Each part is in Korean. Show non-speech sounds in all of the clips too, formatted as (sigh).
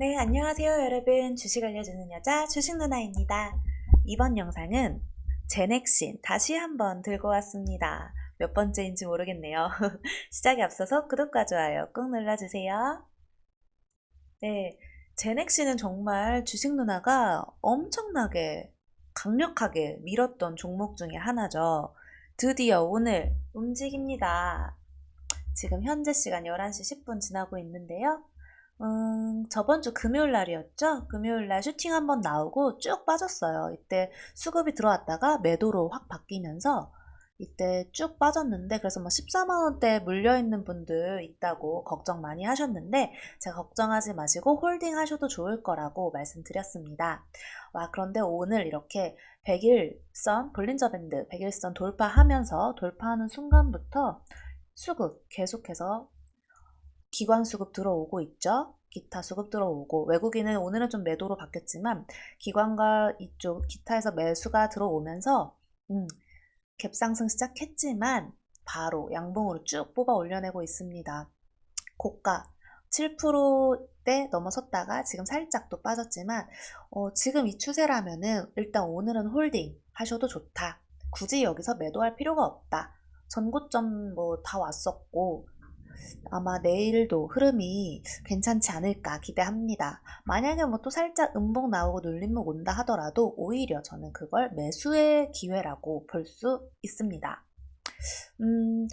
네, 안녕하세요, 여러분. 주식 알려주는 여자 주식 누나입니다. 이번 영상은 제넥신 다시 한번 들고 왔습니다. 몇 번째인지 모르겠네요. (laughs) 시작에 앞서서 구독과 좋아요 꾹 눌러주세요. 네, 제넥신은 정말 주식 누나가 엄청나게 강력하게 밀었던 종목 중에 하나죠. 드디어 오늘 움직입니다. 지금 현재 시간 11시 10분 지나고 있는데요. 음, 저번 주 금요일 날이었죠? 금요일 날 슈팅 한번 나오고 쭉 빠졌어요. 이때 수급이 들어왔다가 매도로 확 바뀌면서 이때 쭉 빠졌는데 그래서 뭐 14만 원대 물려 있는 분들 있다고 걱정 많이 하셨는데 제가 걱정하지 마시고 홀딩 하셔도 좋을 거라고 말씀드렸습니다. 와, 그런데 오늘 이렇게 100일선 볼린저 밴드 100일선 돌파하면서 돌파하는 순간부터 수급 계속해서 기관 수급 들어오고 있죠. 기타 수급 들어오고 외국인은 오늘은 좀 매도로 바뀌었지만 기관과 이쪽 기타에서 매수가 들어오면서 음, 갭상승 시작했지만 바로 양봉으로 쭉 뽑아 올려내고 있습니다. 고가 7%대 넘어섰다가 지금 살짝 또 빠졌지만 어, 지금 이 추세라면은 일단 오늘은 홀딩 하셔도 좋다. 굳이 여기서 매도할 필요가 없다. 전고점 뭐 다 왔었고 아마 내일도 흐름이 괜찮지 않을까 기대합니다. 만약에 뭐 또 살짝 음봉 나오고 눌림목 온다 하더라도 오히려 저는 그걸 매수의 기회라고 볼 수 있습니다. 음,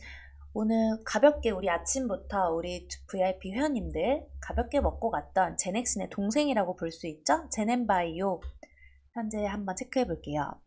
오늘 가볍게 우리 아침부터 우리 VIP 회원님들 가볍게 먹고 갔던 제넥슨의 동생이라고 볼 수 있죠? 제넨바이오 현재 한번 체크해 볼게요.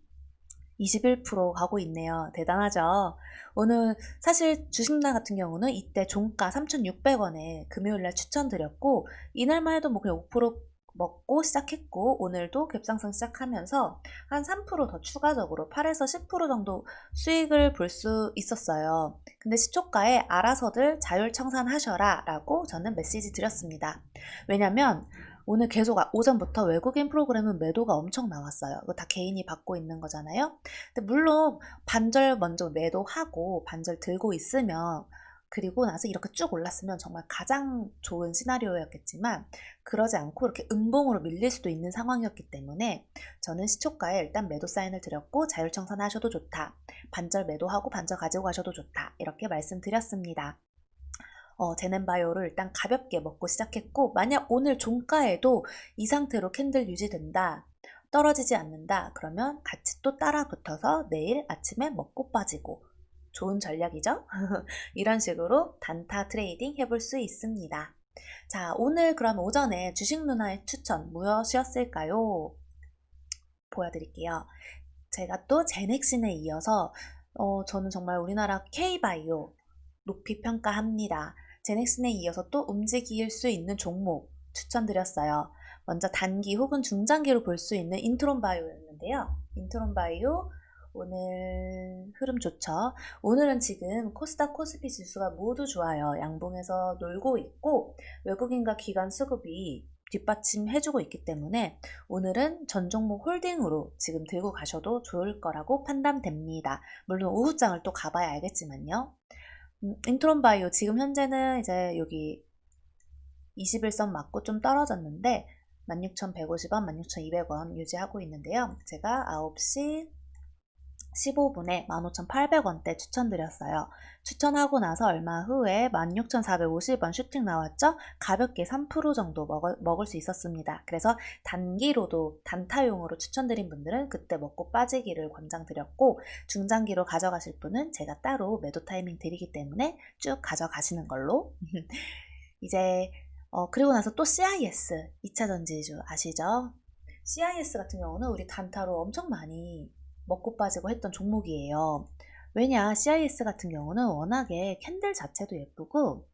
21% 가고 있네요. 대단하죠? 오늘 사실 주식나 같은 경우는 이때 종가 3,600원에 금요일날 추천드렸고 이날만 해도 뭐 그냥 5% 먹고 시작했고 오늘도 갭상승 시작하면서 한 3%더 추가적으로 8에서 10% 정도 수익을 볼 수 있었어요. 근데 시초가에 알아서들 자율 청산하셔라 라고 저는 메시지 드렸습니다. 왜냐면 오늘 계속 아, 오전부터 외국인 프로그램은 매도가 엄청 나왔어요. 이거 다 개인이 받고 있는 거잖아요. 근데 물론 반절 먼저 매도하고 반절 들고 있으면 그리고 나서 이렇게 쭉 올랐으면 정말 가장 좋은 시나리오였겠지만 그러지 않고 이렇게 음봉으로 밀릴 수도 있는 상황이었기 때문에 저는 시초가에 일단 매도 사인을 드렸고 자율청산 하셔도 좋다. 반절 매도하고 반절 가지고 가셔도 좋다. 이렇게 말씀드렸습니다. 어, 제넨바이오를 일단 가볍게 먹고 시작했고 만약 오늘 종가에도 이 상태로 캔들 유지된다 떨어지지 않는다 그러면 같이 또 따라 붙어서 내일 아침에 먹고 빠지고. 좋은 전략이죠? (laughs) 이런 식으로 단타 트레이딩 해볼 수 있습니다. 자 오늘 그럼 오전에 주식 누나의 추천 무엇이었을까요? 보여드릴게요. 제가 또 제넥신에 이어서 어, 저는 정말 우리나라 K바이오 높이 평가합니다. 제넥슨에 이어서 또 움직일 수 있는 종목 추천드렸어요. 먼저 단기 혹은 중장기로 볼 수 있는 인트론 바이오였는데요. 인트론 바이오 오늘 흐름 좋죠. 오늘은 지금 코스닥 코스피 지수가 모두 좋아요. 양봉에서 놀고 있고 외국인과 기관 수급이 뒷받침해주고 있기 때문에 오늘은 전 종목 홀딩으로 지금 들고 가셔도 좋을 거라고 판단됩니다. 물론 오후장을 또 가봐야 알겠지만요. 음, 인트론 바이오 지금 현재는 이제 여기 21선 맞고 좀 떨어졌는데 16,150원, 16,200원 유지하고 있는데요. 제가 9시 15분에 15,800원대 추천드렸어요. 추천하고 나서 얼마 후에 16,450원 슈팅 나왔죠? 가볍게 3% 정도 먹을, 먹을 수 있었습니다. 그래서 단기로도 단타용으로 추천드린 분들은 그때 먹고 빠지기를 권장드렸고 중장기로 가져가실 분은 제가 따로 매도 타이밍 드리기 때문에 쭉 가져가시는 걸로 (laughs) 이제 어, 그리고 나서 또 CIS 2차 전지주 아시죠? CIS 같은 경우는 우리 단타로 엄청 많이 먹고 빠지고 했던 종목이에요. 왜냐, CIS 같은 경우는 워낙에 캔들 자체도 예쁘고,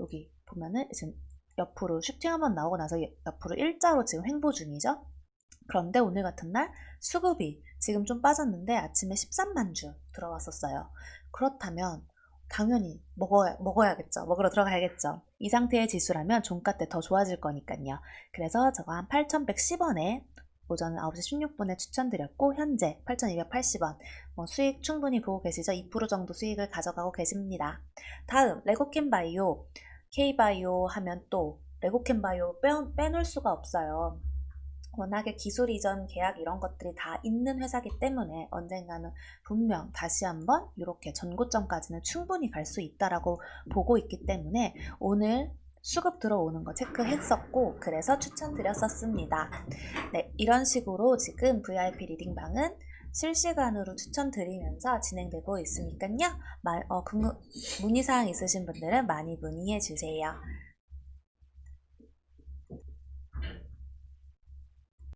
여기 보면은 지금 옆으로 슈팅 한번 나오고 나서 옆으로 일자로 지금 횡보 중이죠? 그런데 오늘 같은 날 수급이 지금 좀 빠졌는데 아침에 13만 주 들어왔었어요. 그렇다면 당연히 먹어야, 먹어야겠죠. 먹으러 들어가야겠죠. 이 상태의 지수라면 종가 때 더 좋아질 거니까요. 그래서 저거 한 8,110원에 오전 9시 16분에 추천드렸고 현재 8,280원 뭐 수익 충분히 보고 계시죠? 2% 정도 수익을 가져가고 계십니다. 다음 레고킨 바이오 K바이오 하면 또 레고캔바이오 빼, 빼놓을 수가 없어요. 워낙에 기술 이전 계약 이런 것들이 다 있는 회사기 때문에 언젠가는 분명 다시 한번 이렇게 전고점까지는 충분히 갈 수 있다라고 보고 있기 때문에 오늘 수급 들어오는 거 체크했었고 그래서 추천드렸었습니다. 네, 이런 식으로 지금 VIP 리딩방은 실시간으로 추천드리면서 진행되고 있으니까요. 마- 어, 궁금- 문의사항 있으신 분들은 많이 문의해 주세요.